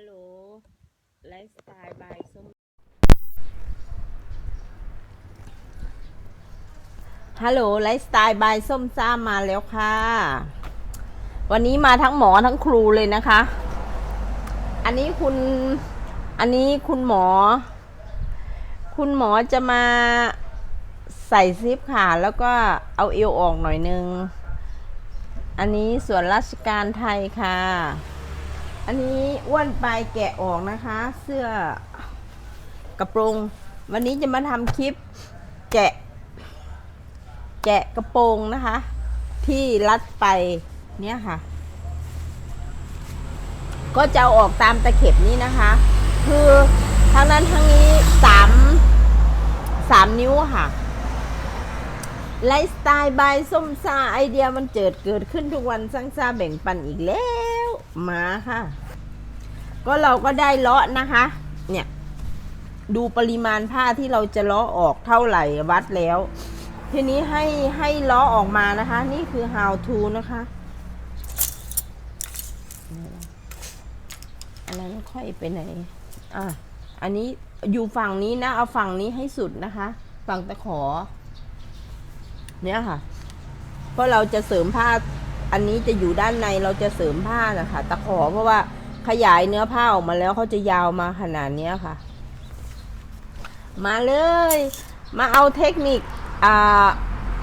ฮัลโหลไลฟ์สไตล์บายส้มฮัลโหลไลฟ์สไตล์บายส้มซ่ามาแล้วค่ะ วันนี้มาทั้งหมอทั้งครูเลยนะคะ อันนี้คุณ อันนี้คุณหมอ คุณหมอจะมาใส่ซิปค่ะ แล้วก็เอาเอวออกหน่อยนึง อันนี้ส่วนราชการไทยค่ะ อันนี้อ้วนปลายแกะออกนะคะ เสื้อกระโปรง วันนี้จะมาทำคลิปแกะ แกะกระโปรงนะคะ ที่รัดไปเนี่ยค่ะ ก็จะเอาออกตามตะเข็บนี้นะคะ คือทั้งนั้นทั้งนี้สามสามนิ้วค่ะไลฟ์สไตล์บายส้มซาไอเดียมันเจิดเกิดขึ้นทุกวันสร้างซาแบ่งปันอีกแล้ว มาค่ะ ก็เราก็ได้เลาะนะคะ เนี่ย ดูปริมาณผ้าที่เราจะเลาะออกเท่าไหร่วัดแล้ว ทีนี้ให้ให้เลาะออกมานะคะ นี่คือ how to นะคะ อันนั้นค่อยไปไหน อะ อันนี้อยู่ฝั่งนี้นะ เอาฝั่งนี้ให้สุดนะคะ ฝั่งตะขอ เนี่ยค่ะ เพราะเราจะเสริมผ้า อันนี้จะอยู่ด้านในเราจะเสริมผ้านะคะตะขอเพราะว่าขยายเนื้อผ้าออกมาแล้วเขาจะยาวมาขนาดนี้ค่ะ มาเลย มาเอาเทคนิค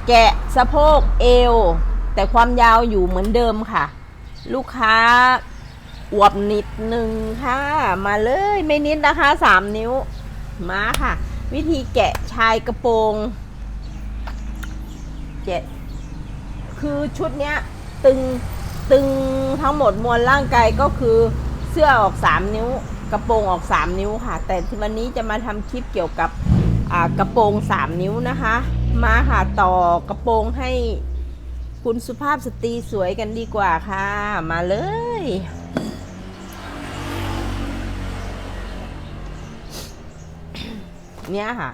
แกะสะโพกเอว แต่ความยาวอยู่เหมือนเดิมค่ะ ลูกค้าอวบนิดหนึ่งค่ะ มาเลยไม่นิดนะคะสามนิ้ว มาค่ะ วิธีแกะชายกระโปรงแกะคือชุดเนี้ย ตึงตึงทั้งหมดมวลร่างกายก็คือเสื้อออกสามนิ้ว กระโปรงออกสามนิ้วค่ะ แต่วันนี้จะมาทำคลิปเกี่ยวกับกระโปรงสามนิ้วนะคะ มาค่ะต่อกระโปรงให้คุณสุภาพสตรีสวยกันดีกว่าค่ะ มาเลยเนี่ยค่ะ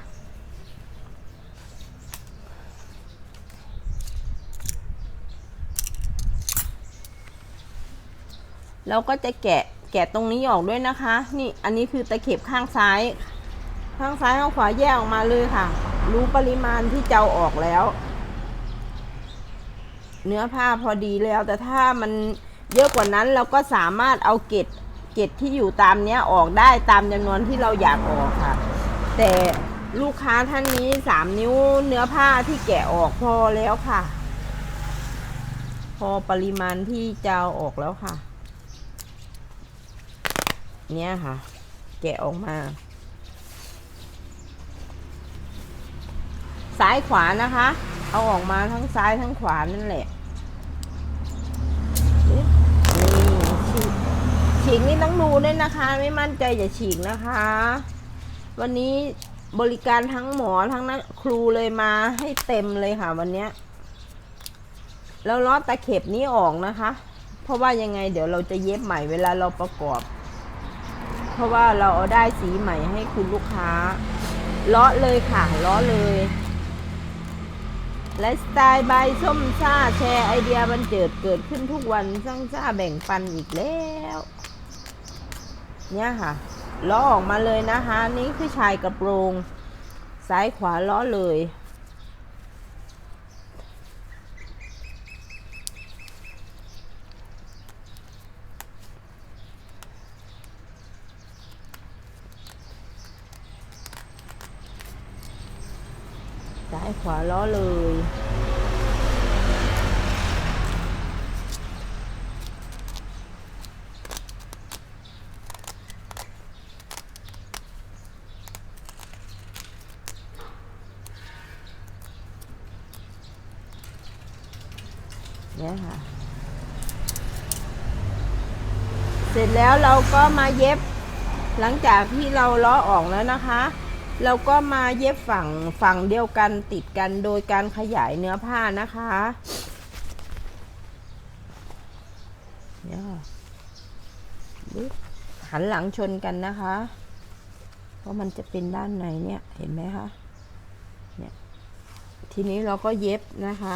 เราก็จะแกะแกะตรงนี้ออกด้วยนะคะ นี่อันนี้คือตะเข็บข้างซ้าย ข้างซ้ายข้างขวาแยกออกมาเลยค่ะ รู้ปริมาณที่เจ้าออกแล้ว เนื้อผ้าพอดีแล้ว แต่ถ้ามันเยอะกว่านั้นเราก็สามารถเอาเกล็ดเกล็ดที่อยู่ตามเนี้ยออกได้ตามจำนวนที่เราอยากออกค่ะ แต่ลูกค้าท่านนี้สามนิ้วเนื้อผ้าที่แกะออกพอแล้วค่ะ พอปริมาณที่จะเอาออกแล้วค่ะ เนี่ยค่ะ แกะออกมา ซ้ายขวานะคะ เอาออกมาทั้งซ้ายทั้งขวานั่นแหละนี่ฉีกฉีกนี่ต้องดูด้วยนะคะ ไม่มั่นใจอย่าฉีกนะคะ วันนี้บริการทั้งหมอทั้งนักครูเลยมาให้เต็มเลยค่ะ วันเนี้ยแล้วล้อตะเข็บนี้ออกนะคะ เพราะว่ายังไงเดี๋ยวเราจะเย็บใหม่เวลาเราประกอบ เพราะว่าเราเอาได้สีใหม่ให้คุณลูกค้าเลาะเลยค่ะเลาะเลยไลฟ์สไตล์ใบส้มซ่าแชร์ไอเดียบันเจิดเกิดขึ้นทุกวันสร้างซ่าแบ่งปันอีกแล้ว เนี่ยค่ะล้อออกมาเลยนะคะ นี่คือชายกระโปรง ซ้ายขวาล้อเลย ขวาล้อเลย เนี่ยค่ะ เสร็จแล้วเราก็มาเย็บหลังจากที่เราล้อออกแล้วนะคะ เราก็มาเย็บฝั่งฝั่งเดียวกันติดกันโดยการขยายเนื้อผ้านะคะเนี่ยหันหลังชนกันนะคะ เพราะมันจะเป็นด้านในเนี่ยเห็นไหมคะ เนี่ย ทีนี้เราก็เย็บนะคะ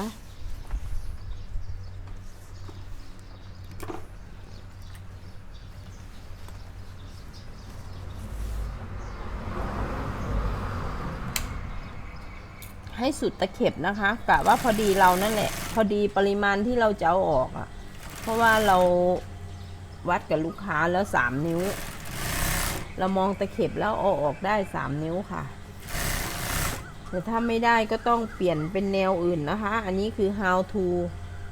ให้สุดตะเข็บนะคะกะว่าพอดีเรานั่นแหละ พอดีปริมาณที่เราจะเอาออกอะ่ะ เพราะว่าเราวัดกับลูกค้าแล้วสามนิ้ว เรามองตะเข็บแล้วเอาออกได้สามนิ้วค่ะแต่ถ้าไม่ได้ก็ต้องเปลี่ยนเป็นแนวอื่นนะคะ อันนี้คือ how to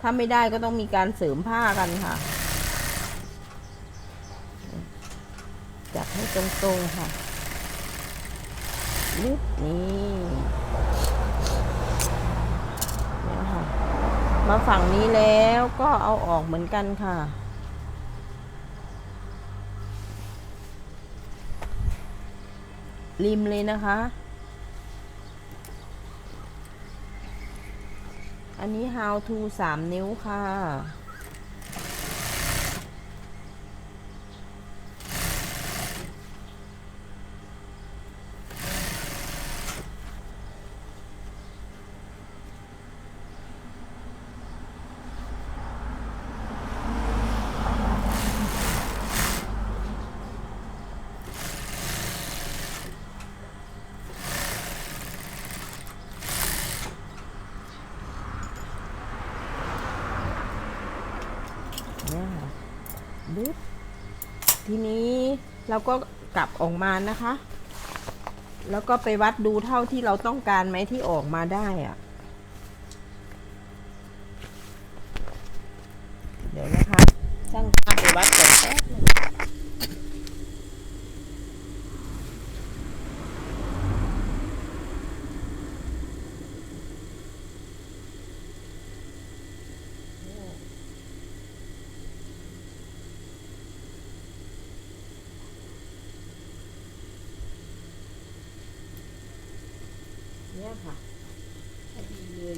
ถ้าไม่ได้ก็ต้องมีการเสริมผ้ากันค่ะ จับให้ตรงๆค่ะนิดนี่เนี่ยค่ะ มาฝั่งนี้แล้วก็เอาออกเหมือนกันค่ะ ริมเลยนะคะ อันนี้ how to สามนิ้วค่ะ เนี่ยค่ะบึ๊บทีนี้ แล้วก็กลับออกมานะคะ แล้วก็ไปวัดดูเท่าที่เราต้องการไหมที่ออกมาได้อะเดี๋ยวนะคะช่างภาพไปวัดก่อนแป๊บนึงเนี่ยค่ะพอดีเลย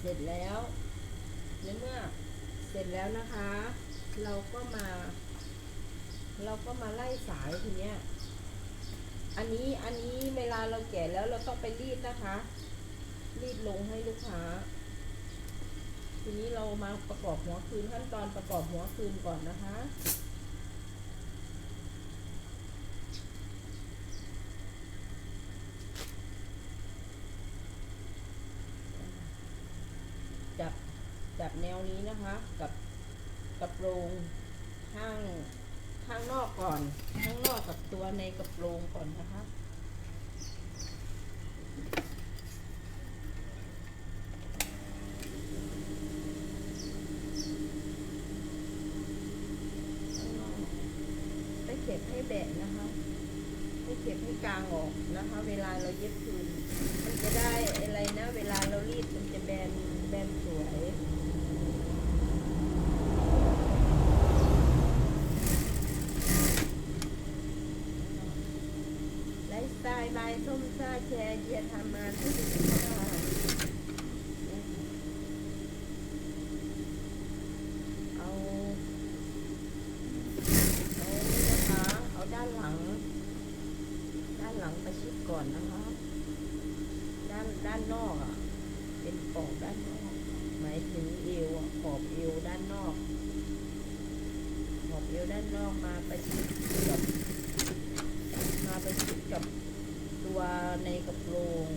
เสร็จแล้วในเมื่อเสร็จแล้วนะคะ เราก็มา เราก็มาไล่สายทีเนี้ยอันนี้อันนี้เวลาเราแกะแล้วเราต้องไปรีดนะคะ รีดลงให้ลูกค้า ทีนี้เรามาประกอบหัวคืนขั้นตอนประกอบหัวคืนก่อนนะคะ จับจับแน วนี้นะคะ กับกระโปรงข้างข้างนอกก่อน ข้างนอกกับตัวในกระโปรงก่อนนะคะไม่เก็บให้แบะนะคะ ไม่เก็บให้กลางออกนะคะ เวลาเราเย็บคืน มันจะได้อะไรนะ เวลาเรารีดมันจะแบนแบนสวย ไลฟ์ ส้มซ่าแชร์เดียทำมานที่ดีค่ะเอาเอานี่นะคะ เอาด้านหลัง ด้านหลังประชิดก่อนนะคะ ด้านด้านนอกอะ เป็นปอกด้านนอก หมายถึงเอวอะขอบเอวด้านนอก ขอบเอวด้านนอกมาประชิดกับ มาประชิดกับตัว ในกระโปรง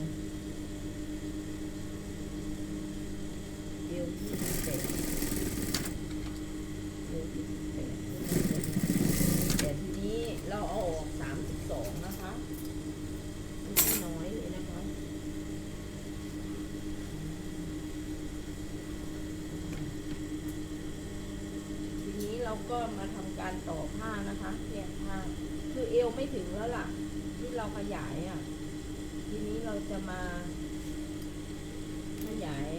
เอวที่สิบแปดเอวที่สิบแปดแต่ทีนี้เราเอาออกสามสิบสองนะคะไม่ใช่น้อยเลยนะคะทีนี้เราก็มาทำการต่อผ้านะคะแยกผ้าคือเอวไม่ถึงแล้วล่ะ ที่เราขยายอะ จะมาขยาย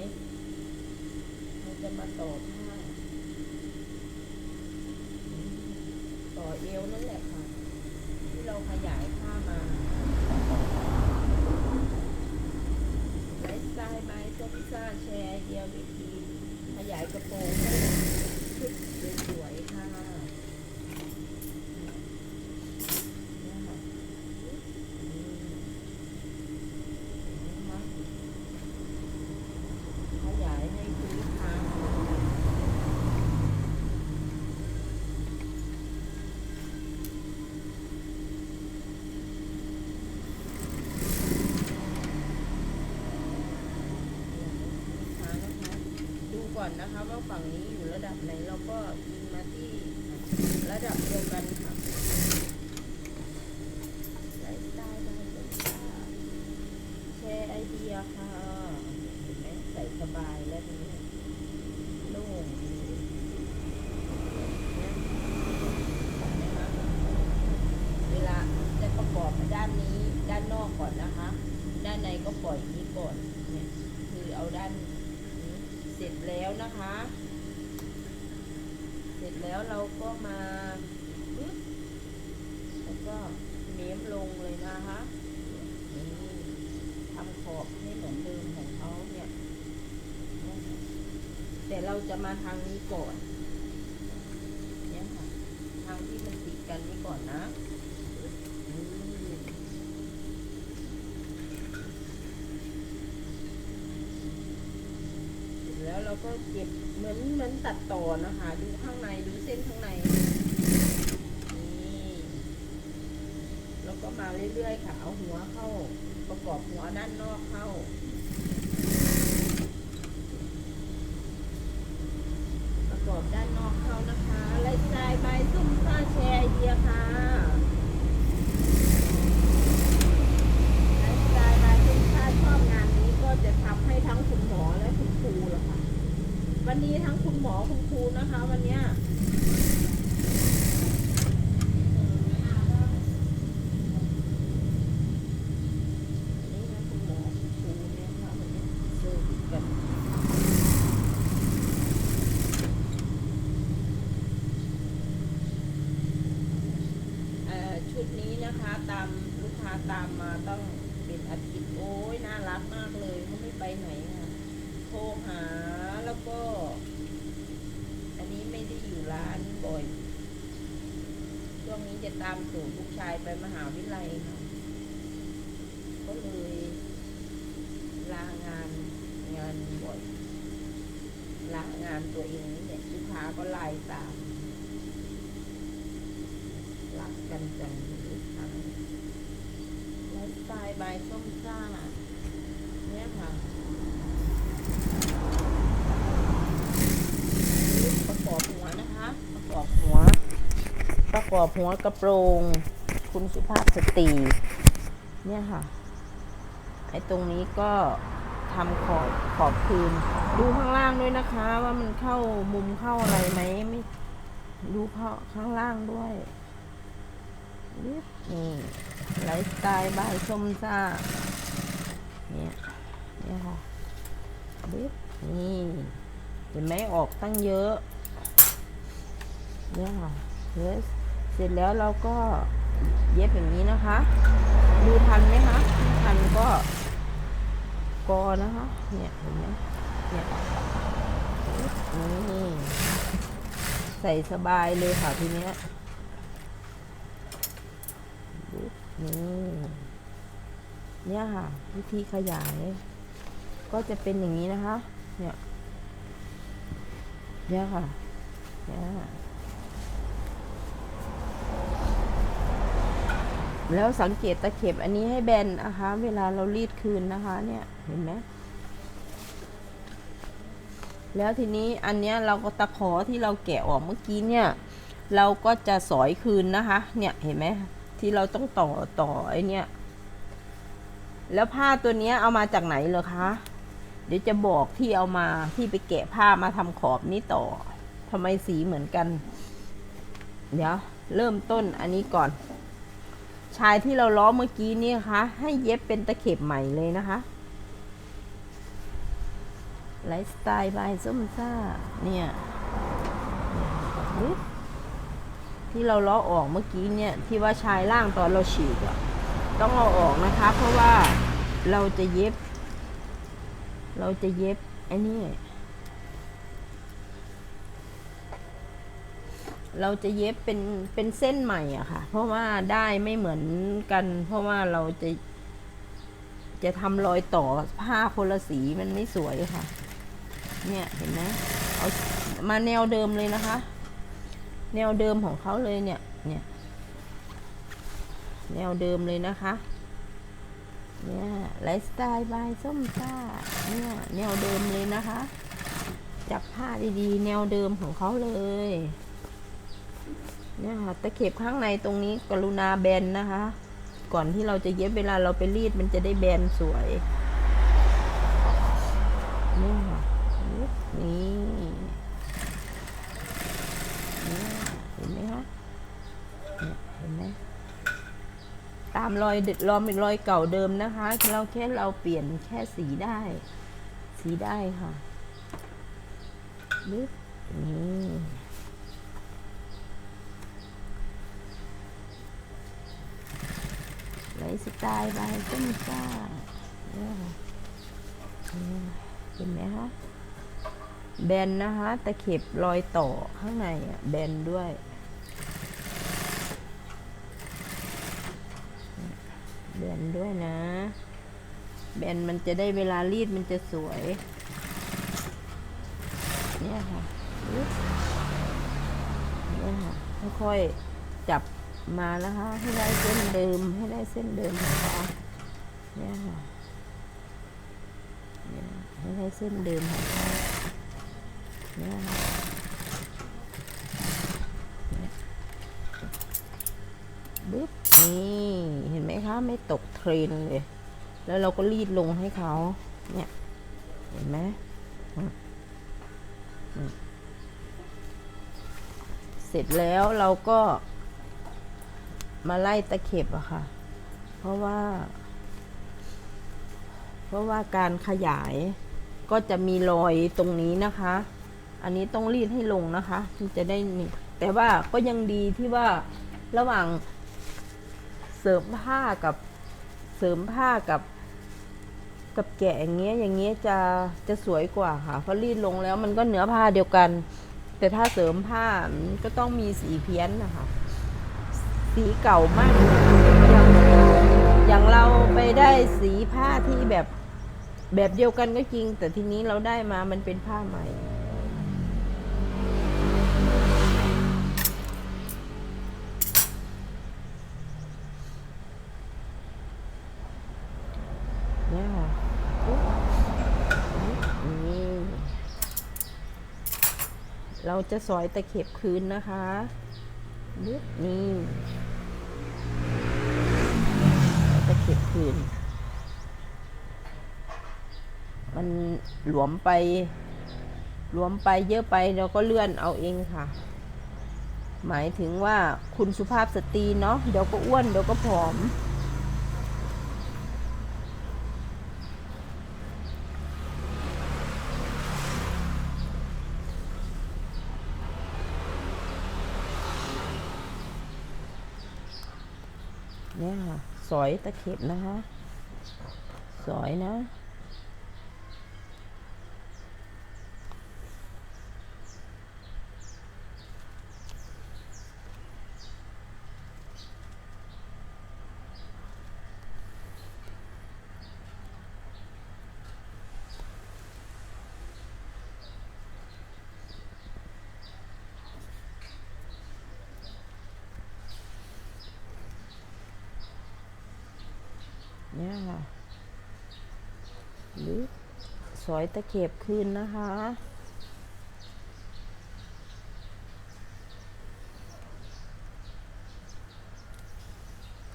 เราจะมาต่อผ้าต่อเอวนั่นแหละค่ะ ที่เราขยายผ้ามาไลฟ์สไตล์บายส้มซ่าแชร์เดียววิธีขยายกระโปรงให้ชุดสวยๆค่ะเนี่ยค่ะอืมนะคะขยายให้คุณลูกค้า ท ก่อ นนะคะว่าฝั่งนี้อยู่ระดับไหนเราก็ยิงมาที่ระดับเดียวกันค่ะไลฟ์สไตล์ได้เลยค่ะแชร์ไอเดียค่ะเห็นไหมใส่สบายแล้วทีนี้โล่งดีเนี่ยเห็นไหมคะเวลาจะประกอบด้านนี้ด้านนอกก่อนนะคะ ด้านในก็ปล่อยนี้ก่อนเนี่ยคือเอาด้านนี้เสร็จแล้วนะคะ เสร็จแล้วเราก็มาปึ๊บแล้วก็เม้มลงเลยนะคะนี่ทำขอบให้เหมือนเดิมของเขาเนี่ยเนี่ยค่ะแต่เราจะ มาทางนี้ก่อนเนี่ยค่ะทางที่มันติดกันนี้ก่อนนะแล้วเราก็เก็บเหมือนเหมือนตัดต่อนะคะ ดูข้างในดูเส้นข้างในนี่แล้วก็มาเรื่อยๆค่ะเอาหัวเข้า ประกอบหัวด้านนอกเข้า ประกอบด้านนอกเข้านะคะไลฟ์สไตล์บายซุ่มซ่าแชร์ไอเดียค่ะไลฟ์สไตล์บายซุ่มซ่าชอบงานนี้ก็จะทำให้ทั้งคุณหมอและคุณครูละค่ะ วันนี้ทั้งคุณหมอคุณครูนะคะ วันเนี้ยนี่นะคุณหมอคุณครูเนี่ยค่ะวันนี้เซอร์วิสกัน เอ่อชุดนี้นะคะตามลูกค้าตามมาต้องเป็นอาทิตย์โอ้ยน่ารักมากเลยเขาไม่ไปไหนค่ะโทรหาแล้วก็ อันนี้ไม่ได้อยู่ร้านบ่อยช่วงนี้จะ ตามสู่ลูกชายไปมหาวิทยาลัยค่ะก็เลยลางานงานบ่อยลางานตัวเองเนี่แหละลูกค้าก็ไล่ตามรักกันจังเลยค่ะไลฟ์สไตล์บส้มซ่าเนี่ยค่ะนี่ประกอบหัวนะคะ ประกอบหัว ปรอบหัวกระโปรง คุณสุภาพสตรี เนี่ยค่ะ ไอ้ตรงนี้ก็ทำขอบขอบคืน ดูข้างล่างด้วยนะคะ ว่ามันเข้ามุมเข้าอะไรไหมไม่ดูเข้าข้างล่างด้วยนี่ไลฟ์สไตล์บานส้มซ่าเนี่ยเนี่ยค่ะบิ๊บนี่เห็นไหมออกตั้งเยอะเนี่ยค่ะเส ร็จเสร็จแล้วเราก็เย็บอย่างนี้นะคะ ดูทันไหมคะทันก็กอนะคะ เนี่ยเห็นไหมเนี่ยนี่ใส่สบายเลยค่ะทีเนี้ยนี่เนี่ยค่ะ วิธีขยาย ก็จะเป็นอย่างนี้นะคะ เนี่ย เนี่ยค่ะ เนี่ย แล้วสังเกตตะเข็บอันนี้ให้แบนนะคะ เวลาเรารีดคืนนะคะ เนี่ยเห็นไหมแล้วทีนี้อันเนี้ยเราก็ตะขอที่เราแกะออกเมื่อกี้เนี่ย เราก็จะสอยคืนนะคะ เนี่ยเห็นไหมที่เราต้องต่อต่อไอเนี่ย แล้วผ้าตัวเนี้ยเอามาจากไหนเหรอคะ เดี๋ยวจะบอกที่เอามาที่ไปแกะผ้ามาทำขอบนี้ต่อทำไมสีเหมือนกัน เดี๋ยวเริ่มต้นอันนี้ก่อน ชายที่เราล้อเมื่อกี้นี่นะคะ ให้เย็บเป็นตะเข็บใหม่เลยนะคะไลฟ์สไตล์บายส้มซ่าเนี่ยที่เราล้อออกเมื่อกี้เนี่ยที่ว่าชายล่างตอนเราฉีกอะต้องเอาออกนะคะ เพราะว่าเราจะเย็บ เราจะเย็บไอ้นี่ เราจะเย็บเป็นเป็นเส้นใหม่อะค่ะ เพราะว่าได้ไม่เหมือนกัน เพราะว่าเราจะ จะทำรอยต่อผ้าคนละสีมันไม่สวยค่ะ เนี่ยเห็นไหมเอามาแนวเดิมเลยนะคะ แนวเดิมของเขาเลยเนี่ย เนี่ย แนวเดิมเลยนะคะ เนี่ยไลฟ์สไตล์บายส้มซ่าเนี่ย แนวเดิมเลยนะคะ จับผ้าดีๆ แนวเดิมของเขาเลย เนี่ยค่ะตะเข็บข้างในตรงนี้กรุณาแบนนะคะ ก่อนที่เราจะเย็บเวลาเราไปรีดมันจะได้แบนสวยนี่ค่ะนี่นี่เห็นไหมคะเนี่ยเห็นไหมตามรอยเด็ดรอมเป็นรอยเก่าเดิมนะคะ เราแค่เราเปลี่ยนแค่สีได้ สีได้ค่ะนี่นี่ไลฟ์ สไตล์บายต้นกล้าเห็นไหมคะแบนนะคะตะเข็บรอยต่อข้างในอะแบนด้วยแบนด้วยนะ แบนมันจะได้เวลารีดมันจะสวย เนี่ยค่ะเนี่ยค่ะค่อยๆจับ มานะคะให้ได้เส้นเดิมให้ได้เส้นเดิมของเขาเนี่ยค่ะเนี่ยให้ได้เส้นเดิมของเขาเนี่ยค่ะเนี่ยบึ๊บนี่เห็นไหมคะไม่ตกเทรนเลย แล้วเราก็รีดลงให้เขาเนี่ยเห็นไหมเสร็จแล้วเราก็ มาไล่ตะเข็บอะค่ะ เพราะว่า เพราะว่าการขยายก็จะมีรอยตรงนี้นะคะ อันนี้ต้องรีดให้ลงนะคะมันจะได้นี่แต่ว่าก็ยังดีที่ว่าระหว่างเสริมผ้ากับเสริมผ้ากับ กับแกะอย่างเงี้ยอย่างเงี้ยจะจะสวยกว่าค่ะเพราะรีดลงแล้วมันก็เนื้อผ้าเดียวกัน แต่ถ้าเสริมผ้าก็ต้องมีสีเพี้ยนนะคะ สีเก่ามากอย่างอย่างเราไปได้สีผ้าที่แบบแบบเดียวกันก็จริง แต่ทีนี้เราได้มามันเป็นผ้าใหม่ เนี่ยค่ะนี่เราจะสอยตะเข็บคืนนะคะ นิดนี่ตะเข็บคืน มันหลวมไป หลวมไปเยอะไปเราก็เลื่อนเอาเองค่ะ หมายถึงว่าคุณสุภาพสตรีเนาะเดี๋ยวก็อ้วนเดี๋ยวก็ผอม เนี่ยค่ะ สอยตะเข็บนะคะ สอยนะ เนี่ยค่ะหรือสอยตะเข็บคืนนะคะ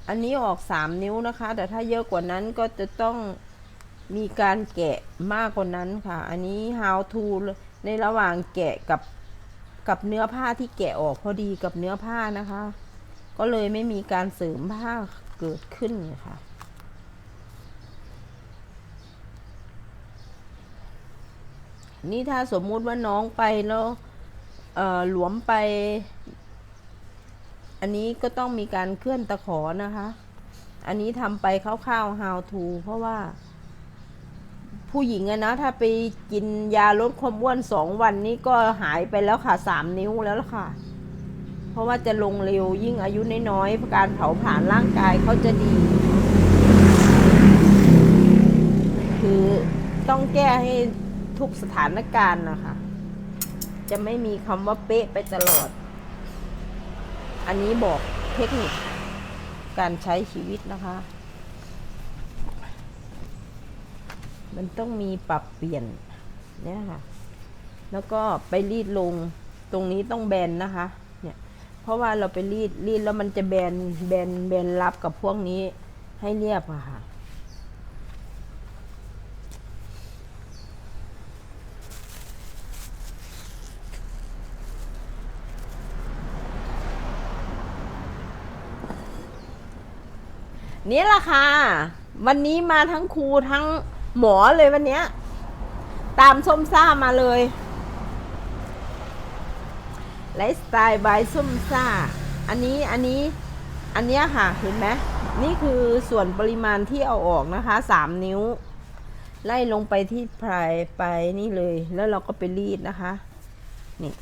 อันนี้ออกสามนิ้วนะคะ แต่ถ้าเยอะกว่านั้นก็จะต้องมีการแกะมากกว่านั้นค่ะ อันนี้ how to ในระหว่างแกะกับกับเนื้อผ้าที่แกะออกพอดีกับเนื้อผ้านะคะ ก็เลยไม่มีการเสริมผ้าเกิดขึ้นค่ะ นี่ถ้าสมมุติว่าน้องไปแล้วหลวมไป อันนี้ก็ต้องมีการเคลื่อนตะขอนะคะ อันนี้ทำไปคร่าวๆ how to เพราะว่า ผู้หญิงอะนะ ถ้าไปกินยาลดความอ้วนสองวันนี้ก็หายไปแล้วค่ะสามนิ้วแล้วล่ะค่ะ เพราะว่าจะลงเร็วยิ่งอายุน้อยๆการเผาผลาญร่างกายเขาจะดี คือต้องแก้ให้ ทุกสถานการณ์นะคะ จะไม่มีคำว่าเป๊ะไปตลอด อันนี้บอกเทคนิคการใช้ชีวิตนะคะ มันต้องมีปรับเปลี่ยนเนี่ยค่ะ แล้วก็ไปรีดลงตรงนี้ต้องแบนนะคะ เนี่ย เพราะว่าเราไปรีดรีดแล้วมันจะแบนแบนแบนรับกับพวกนี้ให้เรียบอะค่ะ นี่แหละค่ะ วันนี้มาทั้งครูทั้งหมอเลยวันเนี้ย ตามส้มซ่ามาเลยไลฟ์สไตล์บายส้มซ่า อันนี้อันนี้อันเนี้ยค่ะเห็นไหมนี่คือส่วนปริมาณที่เอาออกนะคะสามนิ้ว ไล่ลงไปที่ปลายไปนี่เลย แล้วเราก็ไปรีดนะคะ นี่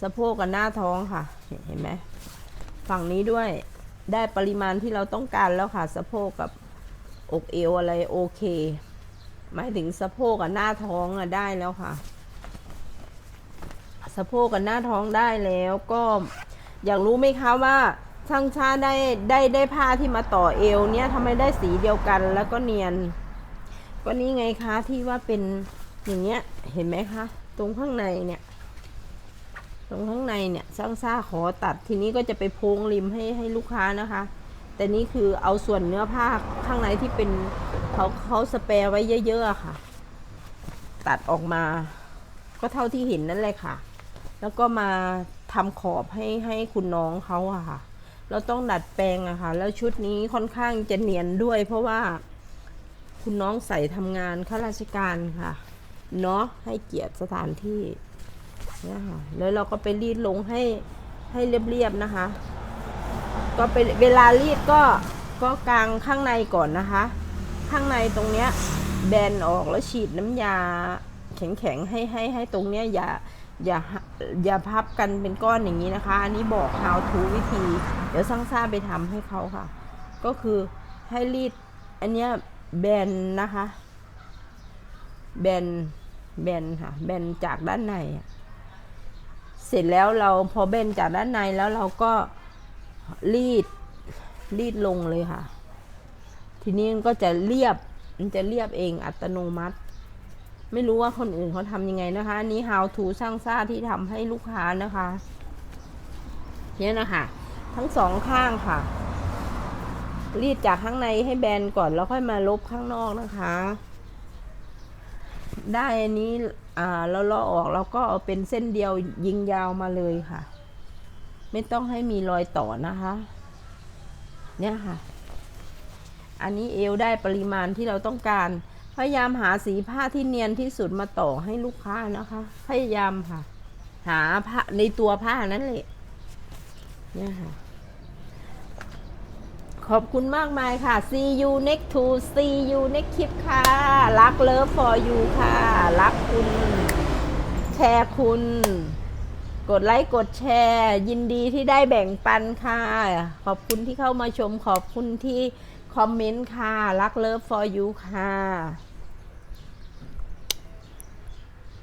สะโพกกับหน้าท้องค่ะ เห็นไหมฝั่งนี้ด้วย ได้ปริมาณที่เราต้องการแล้วค่ะสะโพกกับอกเอวอะไรโอเค หมายถึงสะโพกกับหน้าท้องอะได้แล้วค่ะ สะโพกกับหน้าท้องได้แล้วก็อยากรู้ไหมคะว่าช่างชาได้ได้ได้ผ้าที่มาต่อเอวเนี่ยทำไมได้สีเดียวกันแล้วก็เนียน ก็นี่ไงคะที่ว่าเป็นอย่างเงี้ยเห็นไหมคะ ตรงข้างในเนี่ย รงข้างในเนี่ยช่างซ่าขอตัดทีนี้ก็จะไปโพงริมให้ให้ลูกค้านะคะ แต่นี่คือเอาส่วนเนื้อผ้าข้างในที่เป็นเขาเขาสเปรย์ไว้เยอะๆค่ะ ตัดออกมา ก็เท่าที่เห็นนั่นเลยค่ะ แล้วก็มาทำขอบให้ให้คุณน้องเขาอะค่ะ เราต้องดัดแปลงอะค่ะ แล้วชุดนี้ค่อนข้างจะเนียนด้วย เพราะว่าคุณน้องใส่ทำงานข้าราชการค่ะ เนาะให้เกียรติสถานที่ เนี่ยค่ะแล้วเราก็ไปรีดลงให้ให้เรียบๆนะคะ ก็เป็นเวลารีดก็ก็กางข้างในก่อนนะคะ ข้างในตรงเนี้ยแบนออกแล้วฉีดน้ำยาแข็งๆให้ให้ให้ตรงเนี้ยอย่าอย่าอย่าพับกันเป็นก้อนอย่างนี้นะคะ อันนี้บอก how to วิธี เดี๋ยวสร้างซ่าไปทำให้เขาค่ะ ก็คือให้รีดอันเนี้ยแบนนะคะ แบนแบนค่ะ แบนจากด้านในอะ ร็จแล้วเราพอแบนจากด้านในแล้วเราก็รีดรีดลงเลยค่ะ ทีนี้มันก็จะเรียบมันจะเรียบเองอัตโนมัติ ไม่รู้ว่าคนอื่นเขาทำยังไงนะคะอันนี้ how to ช่างซ่าที่ทำให้ลูกค้านะคะเนี่ยนะคะ ทั้งสองข้างค่ะ รีดจากข้างในให้แบนก่อนแล้วค่อยมาลบข้างนอกนะคะ ได้อันนี้อ่าเราเลาะออกแล้วก็เอาเป็นเส้นเดียวยิงยาวมาเลยค่ะ ไม่ต้องให้มีรอยต่อนะคะ เนี่ยค่ะ อันนี้เอวได้ปริมาณที่เราต้องการ พยายามหาสีผ้าที่เนียนที่สุดมาต่อให้ลูกค้านะคะ พยายามค่ะ หาผ้าในตัวผ้านั้นเลยเนี่ยค่ะ ขอบคุณมากมายค่ะ see you next to see you next clip ค่ะ รัก love for you ค่ะ รักคุณ แชร์คุณ กดไลค์ กดแชร์ ยินดีที่ได้แบ่งปันค่ะ ขอบคุณที่เข้ามาชม ขอบคุณที่คอมเมนต์ค่ะ รัก love for you ค่ะ